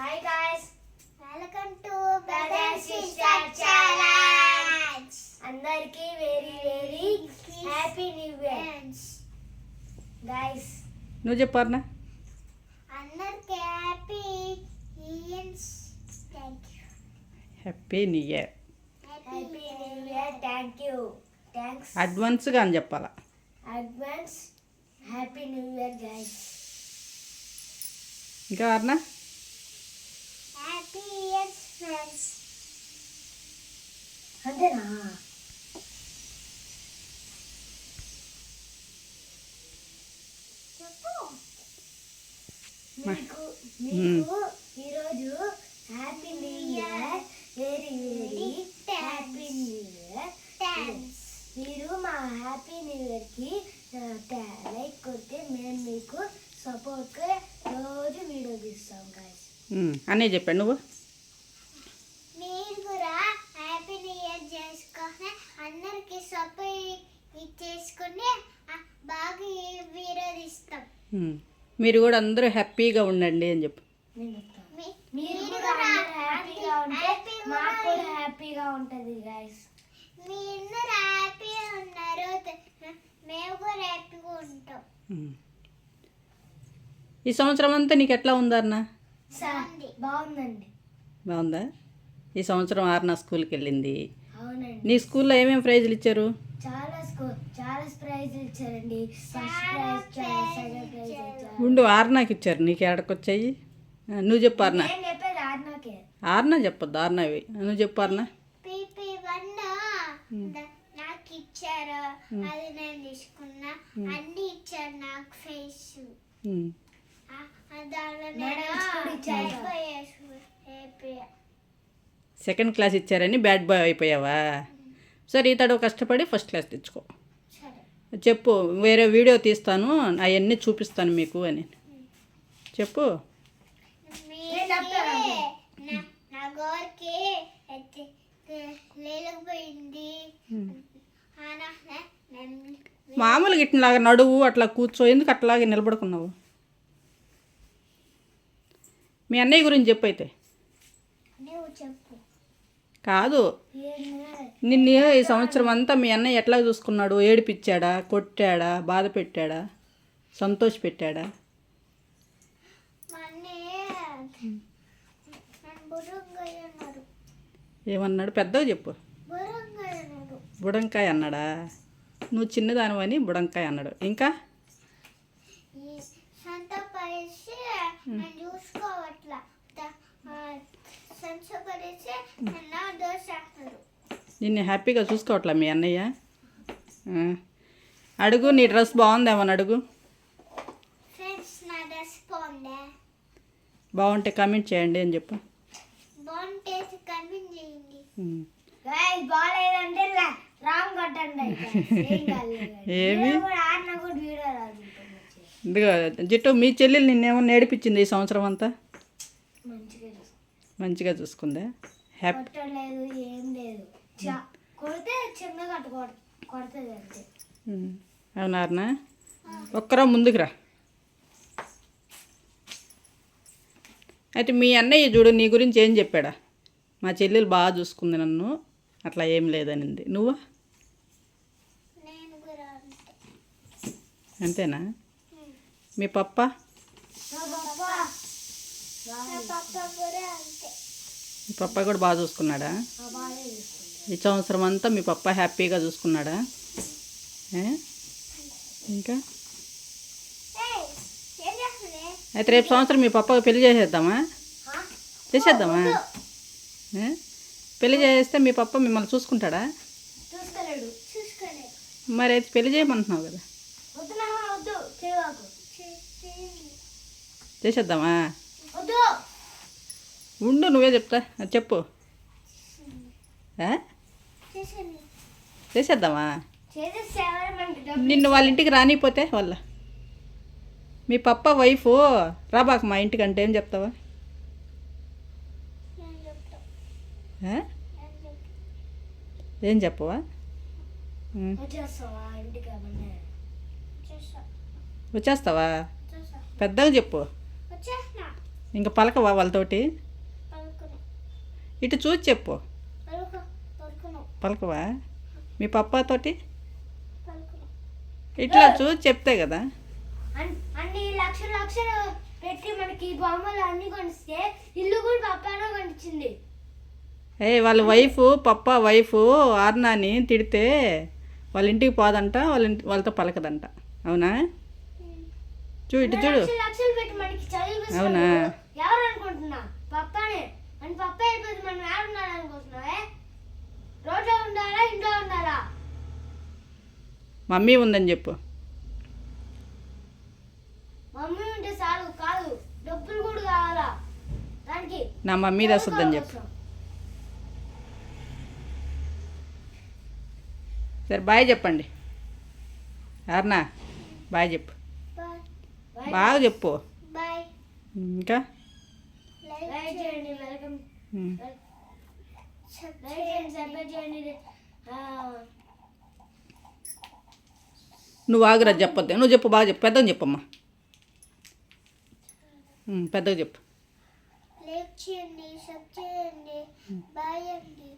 Hi guys welcome to Brother brother Sister sister Challenge. Challenge అందరికీ very very happy new year guys నువ్వు చెప్పారనా అందరికి happy years thank you happy new year happy new year thank you thanks అడ్వాన్స్గా అని చెప్పాలా advance happy new year guys ఇంకా అర్నా Happy years friends అంతేనా చెప్పు మీకు మీకు ఈరోజు happy new year very very happy new year thanks మీరు మా హ్యాపీ న్యూ ఇయర్కి లైక్ కొడితే మేము మీకు సపోర్ట్గా రోజు వీడియో తీస్తాం గాయస్ అన్నీ చెప్పాడు నువ్వు మీరు కూడా హ్యాపీ న్యూ ఇయర్ చేసుకొని బాగా విరోధిస్తాం. మీరు కూడా అందరూ హ్యాపీగా ఉండండి అని చెప్పు మీరు కూడా హ్యాపీగా ఉంటే మాకు కూడా. హ్యాపీగా ఉంటుంది గాయస్ మీరందరూ హ్యాపీగా ఉన్నారు త- మేము కూడా హ్యాపీగా ఉంటాం. ఈ సంవత్సరం అంతా నీకు ఎట్లా ఉందన్న. బాగుందండి. బాగుందా? ఈ సంవత్సరం ఆర్నా స్కూల్కి వెళ్ళింది. అవునండి. నీ స్కూల్లో ఏమేమి ప్రైజులు ఇచ్చారు? చాలా స్కో చాలా ప్రైజ్ ఇచ్చారండి. ఫస్ట్ ప్రైజ్ చాలా సెకండ్ ప్రైజ్ ఇచ్చారు. ఉండు ఆర్నాకి ఇచ్చారు. నీకు ఎక్కడికొచ్చాయి ఆ, నువ్వు చెప్పు ఆర్నా. ఆర్నా చెప్పొద్దు ఆర్నావి. నువ్వు చెప్పు ఆర్నా. నాకు ఇచ్చారు అది నేను తీసుకున్నా. అన్ని ఇచ్చారు నాకు ఫేస్. దానిలో సెకండ్ క్లాస్ ఇచ్చారని బ్యాడ్ బాయ్ అయిపోయావా? సరే ఇతడు కష్టపడి ఫస్ట్ క్లాస్ తెచ్చుకో. చెప్పు వేరే వీడియో తీస్తాను అవన్నీ చూపిస్తాను మీకు అని. చెప్పు. నా గోర్కి లేకపోయింది మామూలుగా ఇట్లాగా నడువు అట్లా కూర్చో ఎందుకు అట్లాగే నిలబడుకున్నావు? మీ అన్నయ్య గురించి చెప్పు అయితే. కాదు. నిన్ను ఈ సంవత్సరం అంతా మీ అన్నయ్య ఎట్లా చూసుకున్నాడు? ఏడిపిచ్చాడా? కొట్టాడా? బాధ పెట్టాడా? సంతోష పెట్టాడా? ఏమన్నాడు? పెద్దగా చెప్పు. బుడంకాయ అన్నాడా. నువ్వు చిన్నదానివని బుడంకాయ అన్నాడు. ఇంకా? నన్ను హ్యాపీగా చూసుకోవట్లా మీ అన్నయ్య. అడుగు నీ డ్రెస్ బాగుందేమని అడుగు? బాగుంటే కామెంట్ చేయండి అని చెప్పు. ఏమి? ఇదిగో జిట్టు మీ చెల్లెలు నిన్నేమో నేర్పించింది ఈ సంవత్సరం అంతా? మంచిగా చూసుకో. మంచిగా చూసుకుందా? హ్యాపీ. కొట్టలేదు ఏం లేదు. చ- కొడితే చిన్నగా అట్టు కొడ కొడుతుంది అంతే. అవునారనా ఒక్కరా ముందుకు రా. అయితే మీ అన్నయ్య చూడు నీ గురించి ఏం చెప్పాడా? మా చెల్లెలు బాగా చూసుకుంది నన్ను. అట్లా ఏం లేదనింది. నువ్వు? అంతేనా? మీ పప్ప నా పప్ప నా పప్ప కూడా అంతే మీ పప్ప కూడా బాగా చూసుకున్నాడా? ఈ సంవత్సరం అంతా మీ పప్ప హ్యాపీగా చూసుకున్నాడా? ఇంకా? అయితే రేపు సంవత్సరం మీ పప్పకి పెళ్ళి చేసేద్దామా? చేసేద్దామా? పెళ్ళి చేస్తే మీ పప్ప మిమ్మల్ని చూసుకుంటాడా? మరి అయితే పెళ్ళి చేయమంటున్నావు కదా? చేసేద్దామా? ఉండు నువ్వే చెప్తా. చెప్పు. చేసేద్దామా? నిన్ను వాళ్ళ ఇంటికి రానిపోతే వాళ్ళ. మీ పప్ప వైఫ్ రాబాక మా ఇంటికి అంటే ఏం చెప్తావా? ఏ? చెప్పవా. వచ్చేస్తావా పెద్దగా చెప్పు. ఇంకా పలకవా వాళ్ళతోటి? ఇటు చూసి చెప్పు. పలకవా? మీ పప్పాతోటి ఇట్లా చూసి చెప్తే కదా. అన్- అన్ని లక్షలు లక్షలు పెట్టి మనకి ఈ బొమ్మలు అన్ని కొనిస్తే ఇల్లు కూడా పప్పానో కొనిచ్చింది. ఏ వాళ్ళ వైఫ్ పప్ప వైఫ్ ఆర్నాని తిడితే వాళ్ళ ఇంటికి పోదంట వాళ్ళ వాళ్ళతో పలకదంట. అవునా? చూ ఇటు చూడు. లక్షలు లక్షలు పెట్టి మనకి అవునా? ఎవరు అనుకుంటున్నా? పప్పానే. మన పప్ప అనుకుంటున్నావే? రోడ్లో ఉండాలా ఇంట్లో ఉండాలా? మమ్మీ ఉందని చెప్పు. మమ్మీ ఉంటే చాలు కాదు. డబ్బులు కూడా కావాలా? దానికి నా మమ్మీ వస్తుందని చెప్పు. సరే బాయ్ చెప్పండి. ఆర్నా బాయ్ చెప్పు. బాగా చెప్పు. ఇంకా? చేయండి ఆ, నువ్వు ఆగురా చెప్పొద్దు. నువ్వు చెప్పు బాగా చెప్పు. పెద్దగా చెప్పమ్మా. ఉమ్, పెద్దగా చెప్పు. లైక్ చేయండి సబ్ చేయండి బాయ్ అండి